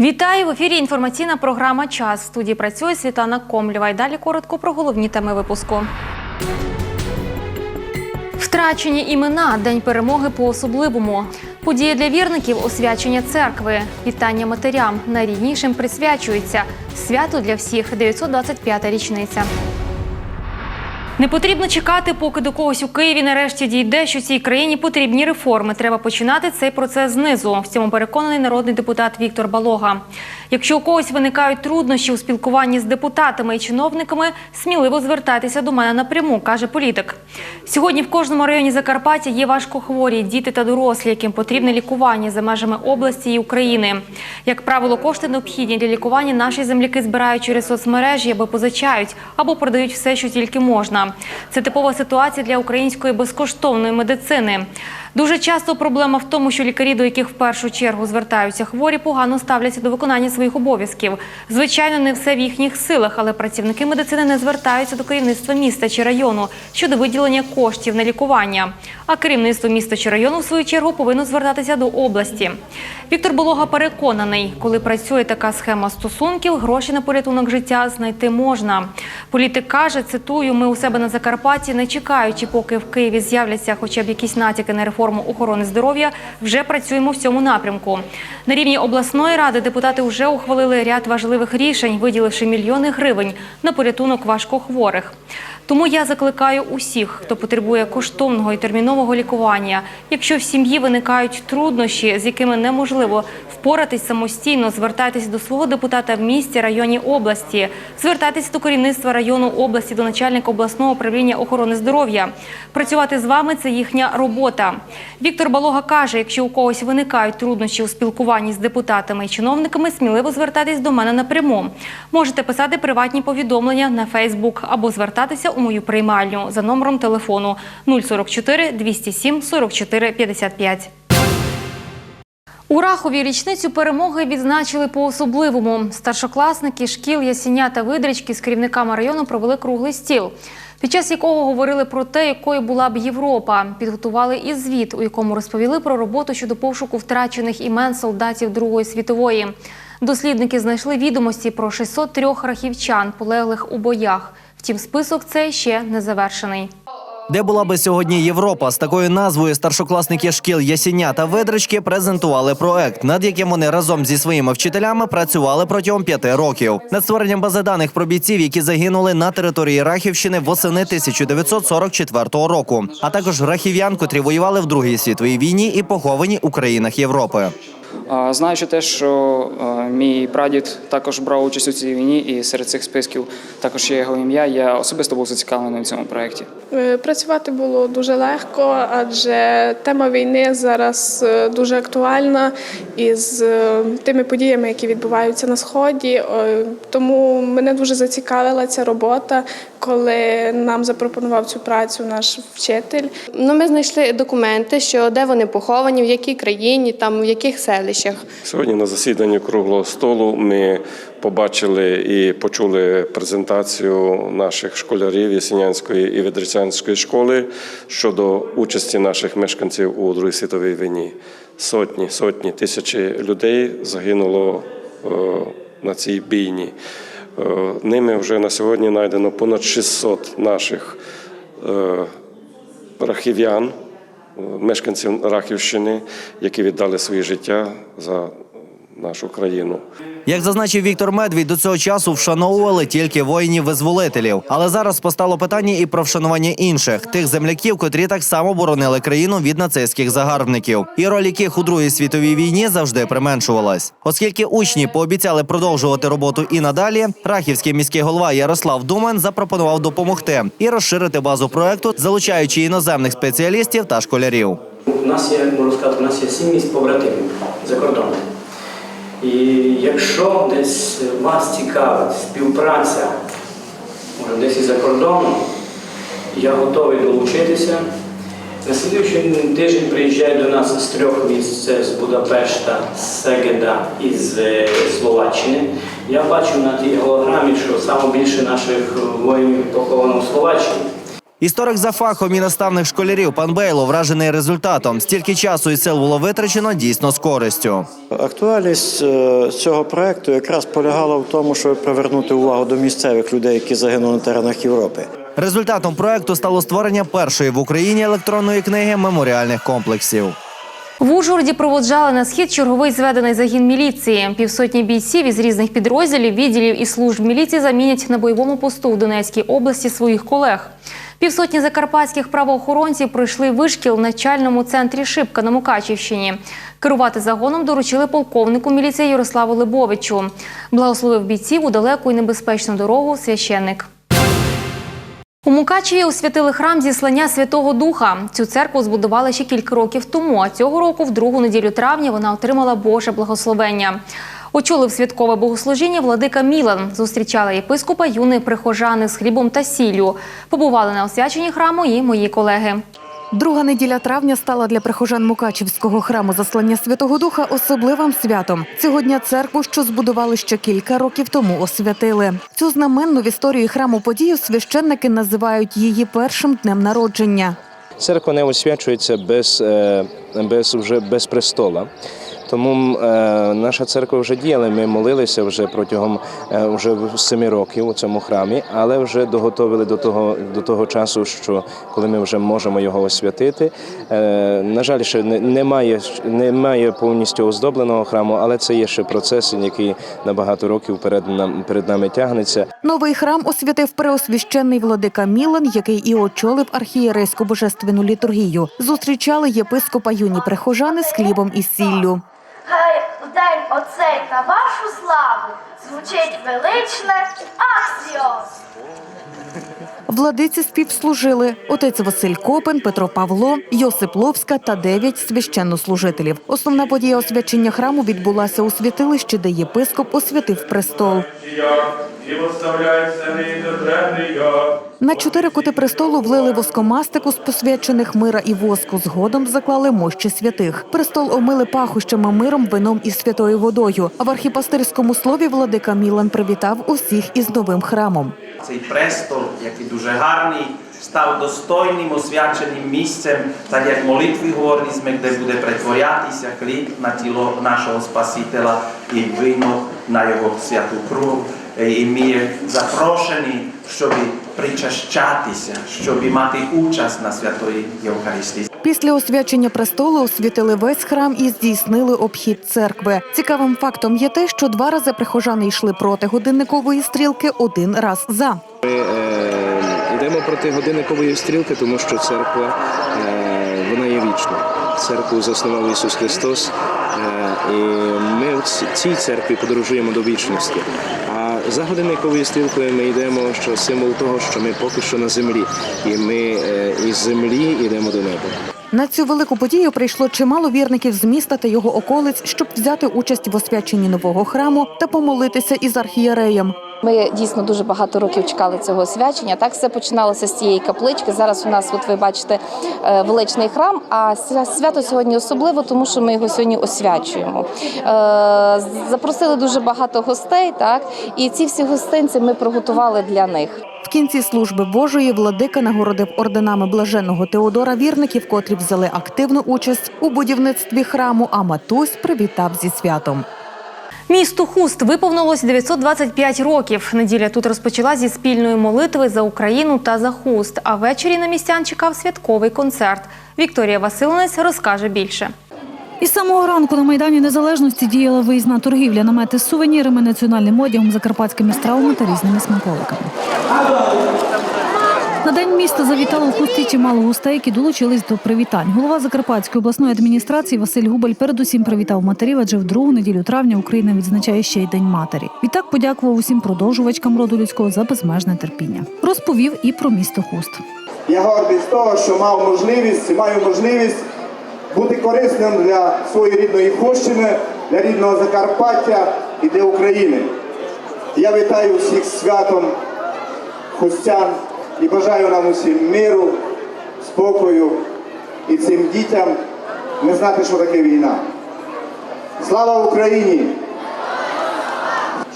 Вітаю в ефірі. Інформаційна програма Час. В студії працює Світлана Комлєва. І далі коротко про головні теми випуску. Втрачені імена День перемоги по особливому. Події для вірників освячення церкви. Вітання матерям. Найріднішим присвячується. Свято для всіх 925-та річниця. Не потрібно чекати, поки до когось у Києві нарешті дійде, що цій країні потрібні реформи. Треба починати цей процес знизу. В цьому переконаний народний депутат Віктор Балога. Якщо у когось виникають труднощі у спілкуванні з депутатами і чиновниками, сміливо звертайтеся до мене напряму, каже політик. Сьогодні в кожному районі Закарпаття є важкохворі діти та дорослі, яким потрібне лікування за межами області і України. Як правило, кошти необхідні для лікування наші земляки збирають через соцмережі або позичають, або продають все, що тільки можна. Це типова ситуація для української безкоштовної медицини. Дуже часто проблема в тому, що лікарі, до яких в першу чергу звертаються хворі, погано ставляться до виконання своїх обов'язків. Звичайно, не все в їхніх силах, але працівники медицини не звертаються до керівництва міста чи району щодо виділення коштів на лікування. А керівництво міста чи району, в свою чергу, повинно звертатися до області. Віктор Болога переконаний, коли працює така схема стосунків, гроші на порятунок життя знайти можна. Політик каже, цитую, ми у себе на Закарпатті, не чекаючи, поки в Києві з'являться хоча б якісь натяки на реформу охорони здоров'я, вже працюємо в цьому напрямку. На рівні обласної ради депутати вже ухвалили ряд важливих рішень, виділивши мільйони гривень на порятунок важкохворих. Тому я закликаю усіх, хто потребує коштовного і термінового лікування. Якщо в сім'ї виникають труднощі, з якими неможливо впоратись самостійно, звертайтеся до свого депутата в місті, районі області, звертайтеся до керівництва району області, до начальника обласного управління охорони здоров'я. Працювати з вами це їхня робота. Віктор Балога каже: якщо у когось виникають труднощі у спілкуванні з депутатами і чиновниками, сміливо звертайтесь до мене напряму. Можете писати приватні повідомлення на Фейсбук або звертатися у мою приймальню за номером телефону 044 207 44 55. У Рахові річницю перемоги відзначили по-особливому. Старшокласники шкіл Ясіня та Видрички з керівниками району провели круглий стіл, під час якого говорили про те, якою була б Європа. Підготували і звіт, у якому розповіли про роботу щодо пошуку втрачених імен солдатів Другої світової. Дослідники знайшли відомості про 603 рахівчан, полеглих у боях. Втім, список цей ще не завершений. Де була би сьогодні Європа з такою назвою старшокласники шкіл Ясіня та Видрички презентували проект, над яким вони разом зі своїми вчителями працювали протягом п'яти років. Над створенням бази даних про бійців, які загинули на території Рахівщини восени 1944 року, а також рахів'ян, котрі воювали в Другій світовій війні і поховані у країнах Європи. Знаючи те, що мій прадід також брав участь у цій війні, і серед цих списків також є його ім'я, я особисто був зацікавлений в цьому проєкті. Е, Працювати було дуже легко, адже тема війни зараз е, дуже актуальна із е, тими подіями, які відбуваються на сході. Тому мене дуже зацікавила ця робота, коли нам запропонував цю працю наш вчитель. Ну, ми знайшли документи, що де вони поховані, в якій країні, там в яких селищах. Сьогодні на засіданні круглого столу ми побачили і почули презентацію наших школярів Ясінянської і Ведрицянської школи щодо участі наших мешканців у Другій світовій війні. Сотні, сотні тисячі людей загинуло е, на цій бійні. Е, Ними вже на сьогодні знайдено понад 600 наших е, рахів'ян, е, мешканців Рахівщини, які віддали своє життя за нашу країну. Як зазначив Віктор Медвідь, до цього часу вшановували тільки воїнів-визволителів. Але зараз постало питання і про вшанування інших тих земляків, котрі так само боронили країну від нацистських загарбників, і роль яких у другій світовій війні завжди применшувалась. Оскільки учні пообіцяли продовжувати роботу і надалі, рахівський міський голова Ярослав Думан запропонував допомогти і розширити базу проекту, залучаючи іноземних спеціалістів та школярів. У нас є, можу сказати, у нас є сім міст побратимів за кордоном. І якщо десь вас цікавить співпраця, може десь і за кордоном, я готовий долучитися. На слідуючий тиждень приїжджають до нас з трьох міст це з Будапешта, з Сегеда і з е, Словаччини. Я бачу на тій голограмі, що саме більше наших воїнів поховано в Словаччині. Історик за фахом і наставник школярів пан Бейло вражений результатом. Стільки часу і сил було витрачено дійсно з користю. Актуальність е, цього проекту якраз полягала в тому, щоб привернути увагу до місцевих людей, які загинули на теренах Європи. Результатом проекту стало створення першої в Україні електронної книги меморіальних комплексів. В Ужгороді проводжали на схід черговий зведений загін міліції. Півсотні бійців із різних підрозділів, відділів і служб міліції замінять на бойовому посту в Донецькій області своїх колег. Півсотні закарпатських правоохоронців пройшли вишкіл в начальному центрі Шипка на Мукачівщині. Керувати загоном доручили полковнику міліції Ярославу Либовичу. Благословив бійців у далеку і небезпечну дорогу священник. У Мукачеві освятили храм зіслання Святого Духа. Цю церкву збудували ще кілька років тому. А цього року, в другу неділю травня, вона отримала Боже благословення. Очолив святкове богослужіння владика Мілан. Зустрічали єпископа юні прихожани з хлібом та сіллю. Побували на освяченні храму і мої колеги. Друга неділя травня стала для прихожан Мукачівського храму заслання Святого Духа особливим святом. Цього дня церкву, що збудували ще кілька років тому, освятили. Цю знаменну в історії храму подію священники називають її першим днем народження. Церква не освячується без, е, без, вже без престола. Тому е, наша церква вже діяла. Ми молилися вже протягом е, вже семи років у цьому храмі, але вже доготовили до того до того часу, що коли ми вже можемо його освятити. Е, на жаль, ще немає, немає повністю оздобленого храму, але це є ще процес, який на багато років перед нам перед нами тягнеться. Новий храм освятив преосвященний владика Мілан, який і очолив архієрейську божественну літургію. Зустрічали єпископа юні прихожани з хлібом і сіллю. Хай у день оцей на вашу славу звучить величне аксіос. Владиці співслужили отець Василь Копин, Петро Павло, Йосип Ловська та дев'ять священнослужителів. Основна подія освячення храму відбулася у святилищі, де єпископ освятив престол. і поставляється недотребний я. На чотири кути престолу влили воскомастику з посвячених мира і воску. Згодом заклали мощі святих. Престол омили пахощами миром, вином і святою водою. А в архіпастирському слові владика Мілан привітав усіх із новим храмом. Цей престол, який дуже гарний, став достойним освяченим місцем, так як молитві говорили де буде претворятися хліб на тіло нашого Спасителя і вино на його святу кров. І ми запрошені, щоб причащатися, щоб мати участь на святої Євхаристії. Після освячення престолу освятили весь храм і здійснили обхід церкви. Цікавим фактом є те, що два рази прихожани йшли проти годинникової стрілки, один раз за. Ми е, йдемо проти годинникової стрілки, тому що церква е, вона є вічна. Церкву заснував Ісус Христос, е, і ми в цій церкві подорожуємо до вічності. За годинниковою стрілкою ми йдемо, що символ того, що ми поки що на землі, і ми е, із землі йдемо до неба. На цю велику подію прийшло чимало вірників з міста та його околиць, щоб взяти участь в освяченні нового храму та помолитися із архієреєм. Ми дійсно дуже багато років чекали цього свячення. Так все починалося з цієї каплички. Зараз у нас, от ви бачите, е, величний храм. А свя- свято сьогодні особливо, тому що ми його сьогодні освячуємо. Е, Запросили дуже багато гостей, так і ці всі гостинці ми приготували для них. В кінці служби Божої владика нагородив орденами блаженного Теодора вірників, котрі взяли активну участь у будівництві храму. А матусь привітав зі святом. Місту Хуст виповнилось 925 років. Неділя тут розпочала зі спільної молитви за Україну та за Хуст. А ввечері на містян чекав святковий концерт. Вікторія Василинець розкаже більше. Із самого ранку на Майдані Незалежності діяла виїзна торгівля, намети з сувенірами, національним одягом, закарпатськими стравами та різними смаколиками. На день міста завітало в хусті чимало гостей, які долучились до привітань. Голова Закарпатської обласної адміністрації Василь Губель передусім привітав матерів, адже в другу неділю травня Україна відзначає ще й День матері. Відтак подякував усім продовжувачкам роду людського за безмежне терпіння. Розповів і про місто Хуст. Я гордий з того, що мав можливість, маю можливість бути корисним для своєї рідної Хущини, для рідного Закарпаття і для України. Я вітаю всіх святом хустян і бажаю нам усім миру, спокою і цим дітям не знати, що таке війна. Слава Україні!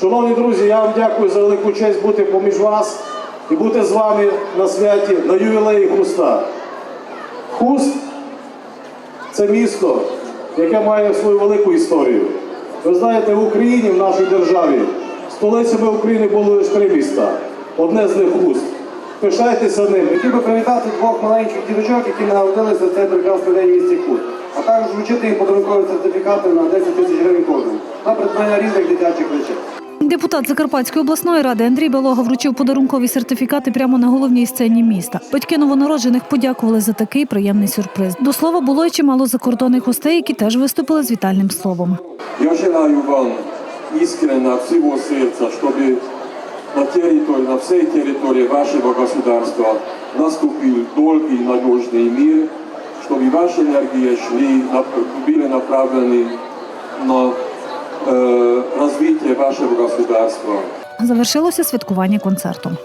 Шановні друзі, я вам дякую за велику честь бути поміж вас. і бути з вами на святі на ювілеї Хуста. Хуст це місто, яке має свою велику історію. Ви знаєте, в Україні, в нашій державі, столицями України були лише три міста. Одне з них Хуст. Пишайтеся ним. Хотів би привітати двох маленьких діточок, які народилися в цей прекрасний день в місті Кут. А також вручити їм подарункові сертифікати на 10 тисяч гривень кожен на придбання різних дитячих речей. Депутат Закарпатської обласної ради Андрій Белога вручив подарункові сертифікати прямо на головній сцені міста. Батьки новонароджених подякували за такий приємний сюрприз. До слова, було й чимало закордонних гостей, які теж виступили з вітальним словом. Ja želaju vam iskrena, всего сердца, чтобы на территории, на всей территории вашего государства наступил долгий и надежный мир, чтобы ваши энергии шли, на- были направлены на э, развитие вашего государства. Завершилося святкування концертом.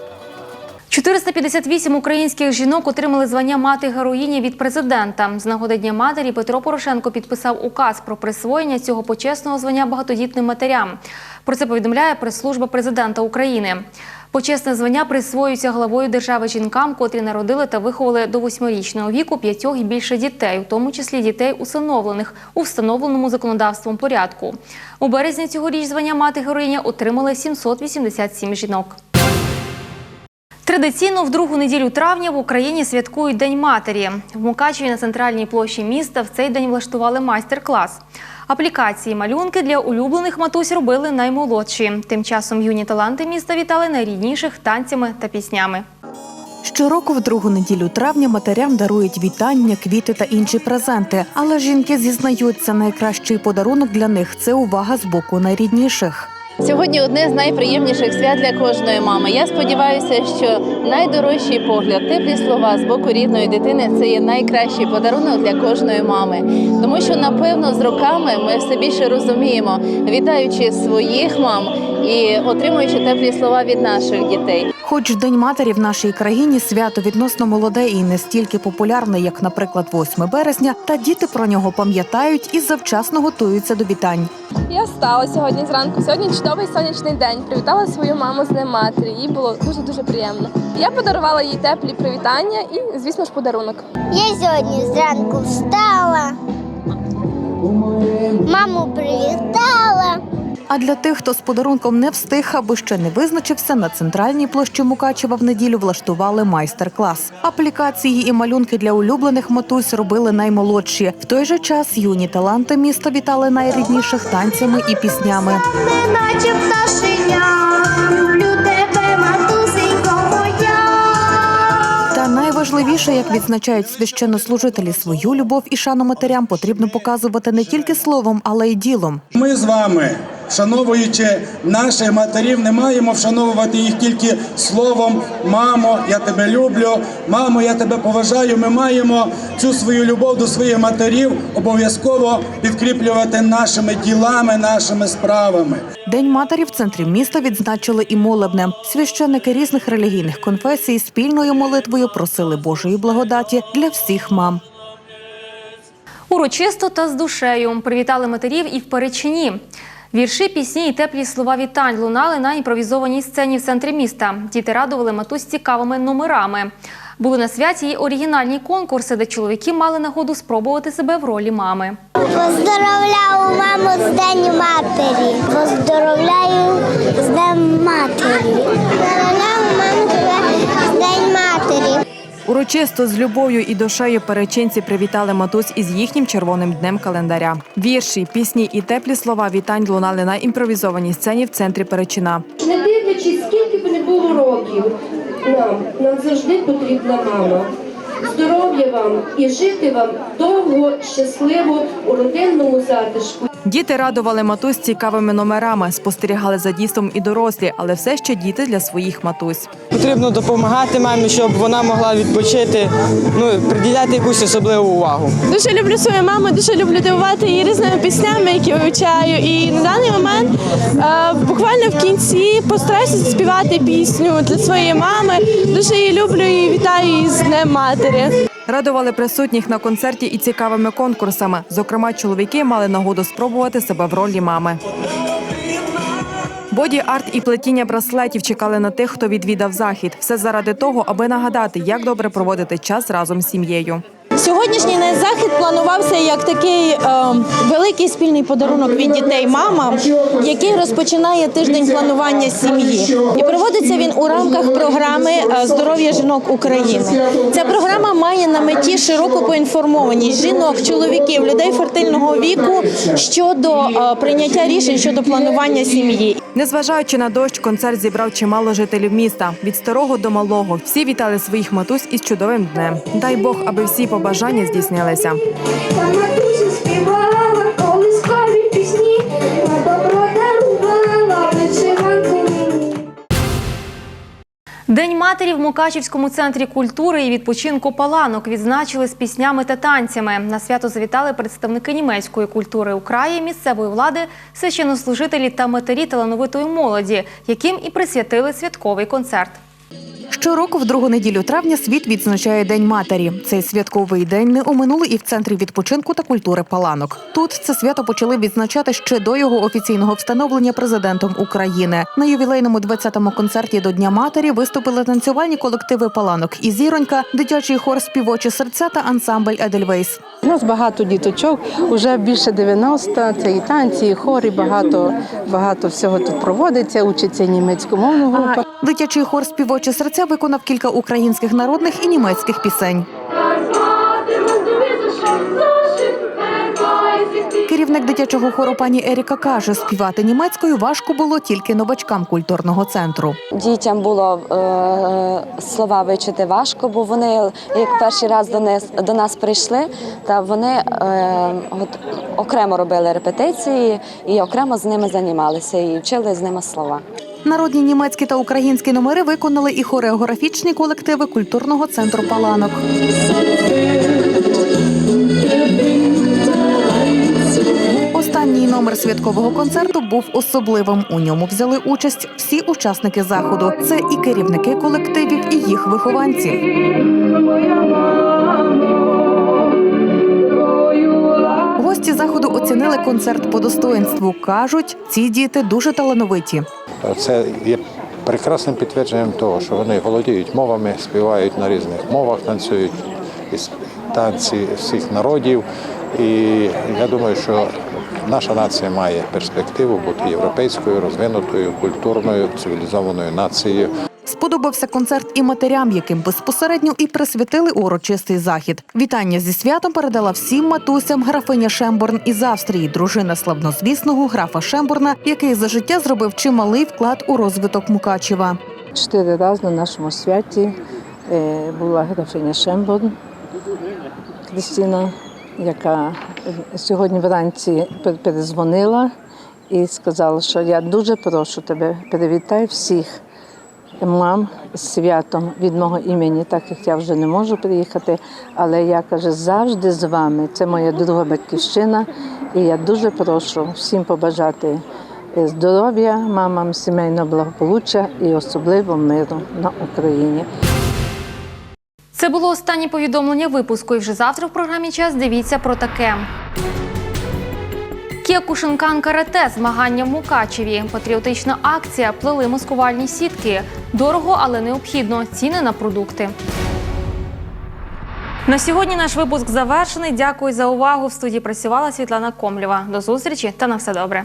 458 українських жінок отримали звання мати героїні від президента. З нагоди Дня матері Петро Порошенко підписав указ про присвоєння цього почесного звання багатодітним матерям. Про це повідомляє прес-служба президента України. Почесне звання присвоюється главою держави жінкам, котрі народили та виховали до восьмирічного віку п'ятьох і більше дітей, у тому числі дітей, усиновлених у встановленому законодавством порядку. У березні цьогоріч звання мати героїня отримали 787 жінок. Традиційно в другу неділю травня в Україні святкують День матері. В Мукачеві на центральній площі міста в цей день влаштували майстер-клас. Аплікації малюнки для улюблених матусь робили наймолодші. Тим часом юні таланти міста вітали найрідніших танцями та піснями. Щороку в другу неділю травня матерям дарують вітання, квіти та інші презенти. Але жінки зізнаються, найкращий подарунок для них це увага з боку найрідніших. Сьогодні одне з найприємніших свят для кожної мами. Я сподіваюся, що найдорожчий погляд, теплі слова з боку рідної дитини це є найкращий подарунок для кожної мами. Тому що, напевно, з роками ми все більше розуміємо, вітаючи своїх мам і отримуючи теплі слова від наших дітей. Хоч День матері в нашій країні свято відносно молоде і не стільки популярне, як, наприклад, 8 березня, та діти про нього пам'ятають і завчасно готуються до вітань. Я встала сьогодні зранку. Сьогодні чудовий сонячний день. Привітала свою маму з Днем матері. Їй було дуже дуже приємно. Я подарувала їй теплі привітання і, звісно ж, подарунок. Я сьогодні зранку встала, маму привітала. А для тих, хто з подарунком не встиг або ще не визначився, на центральній площі Мукачева в неділю влаштували майстер-клас. Аплікації і малюнки для улюблених матусь робили наймолодші. В той же час юні таланти міста вітали найрідніших танцями і піснями. Тебе. Та найважливіше, як відзначають священнослужителі, свою любов і шану матерям потрібно показувати не тільки словом, але й ділом. Ми з вами, вшановуючи наших матерів, не маємо вшановувати їх тільки словом Мамо, я тебе люблю, мамо, я тебе поважаю. Ми маємо цю свою любов до своїх матерів обов'язково підкріплювати нашими ділами, нашими справами. День матері в центрі міста відзначили і молебнем. Священники різних релігійних конфесій спільною молитвою просили Божої благодаті для всіх мам. Урочисто та з душею привітали матерів і в Перечині. Вірші, пісні і теплі слова вітань лунали на імпровізованій сцені в центрі міста. Діти радували матусь цікавими номерами. Були на святі й оригінальні конкурси, де чоловіки мали нагоду спробувати себе в ролі мами. Поздоровляю маму з День матері. Поздоровляю з Днем матері. Поздоровляю маму з День матері. Урочисто з любов'ю і душею перечинці привітали матусь із їхнім червоним днем календаря. Вірші, пісні і теплі слова вітань лунали на імпровізованій сцені в центрі Перечина. Не дивлячись, скільки б не було років, нам, нам завжди потрібна мама. Здоров'я вам і жити вам довго, щасливо у родинному затишку. Діти радували матусь цікавими номерами, спостерігали за дійством і дорослі, але все ще діти для своїх матусь. Потрібно допомагати мамі, щоб вона могла відпочити, ну приділяти якусь особливу увагу. Дуже люблю свою маму, дуже люблю дивувати її різними піснями, які вивчаю. І на даний момент е, буквально в кінці постараюся заспівати пісню для своєї мами. Дуже її люблю і вітаю її з Днем матері. Радували присутніх на концерті і цікавими конкурсами. Зокрема, чоловіки мали нагоду спробувати себе в ролі мами. Боді-арт і плетіння браслетів чекали на тих, хто відвідав захід. Все заради того, аби нагадати, як добре проводити час разом з сім'єю. Сьогоднішній захід планувався як такий е, великий спільний подарунок від дітей мамам, який розпочинає тиждень планування сім'ї. І проводиться він у рамках програми е, Здоров'я жінок України. Ця програма має на меті широку поінформованість жінок, чоловіків, людей фертильного віку щодо е, прийняття рішень щодо планування сім'ї. Незважаючи на дощ, концерт зібрав чимало жителів міста від старого до малого. Всі вітали своїх матусь із чудовим днем. Дай Бог, аби всі побажання здійснилися. День матері в Мукачівському центрі культури і відпочинку Паланок відзначили з піснями та танцями. На свято завітали представники німецької культури у краї, місцевої влади, священнослужителі та матері талановитої молоді, яким і присвятили святковий концерт. Щороку, в другу неділю травня, світ відзначає День матері. Цей святковий день не оминули і в центрі відпочинку та культури Паланок. Тут це свято почали відзначати ще до його офіційного встановлення президентом України. На ювілейному 20-му концерті до Дня матері виступили танцювальні колективи Паланок і Зіронька, дитячий хор співочі серця та ансамбль Едельвейс. У нас багато діточок, вже більше 90, це і танці, і хори, багато, багато всього тут проводиться, учиться німецькомовну група. Дитячий хор співочі серця виконав кілька українських народних і німецьких пісень. Керівник дитячого хору пані Еріка каже, співати німецькою важко було тільки новачкам культурного центру. Дітям було е, слова вичити важко, бо вони як перший раз до нас, до нас прийшли, та вони е, от, окремо робили репетиції і окремо з ними займалися і вчили з ними слова. Народні німецькі та українські номери виконали і хореографічні колективи культурного центру Паланок. Останній номер святкового концерту був особливим. У ньому взяли участь всі учасники заходу. Це і керівники колективів, і їх вихованці. Гості заходу оцінили концерт по достоинству. кажуть, ці діти дуже талановиті. Це є прекрасним підтвердженням того, що вони володіють мовами, співають на різних мовах, танцюють із танці всіх народів. І я думаю, що наша нація має перспективу бути європейською, розвинутою, культурною, цивілізованою нацією. Сподобався концерт і матерям, яким безпосередньо і присвятили урочистий захід. Вітання зі святом передала всім матусям графиня Шемборн із Австрії, дружина славнозвісного графа Шемборна, який за життя зробив чималий вклад у розвиток Мукачева. Чотири рази на нашому святі е, була графиня Шемборн Крістіна, яка е, сьогодні вранці пер- перезвонила і сказала, що я дуже прошу тебе, привітай всіх мам з святом від мого імені, так як я вже не можу приїхати, але я каже, завжди з вами. Це моя друга батьківщина, і я дуже прошу всім побажати е, здоров'я, мамам, сімейного благополуччя і особливо миру на Україні. Це було останнє повідомлення випуску. І вже завтра в програмі час дивіться про таке. Кіокушинкан карате змагання в Мукачеві. Патріотична акція плели маскувальні сітки. Дорого, але необхідно. Ціни на продукти. На сьогодні наш випуск завершений. Дякую за увагу. В студії працювала Світлана Комлєва. До зустрічі та на все добре.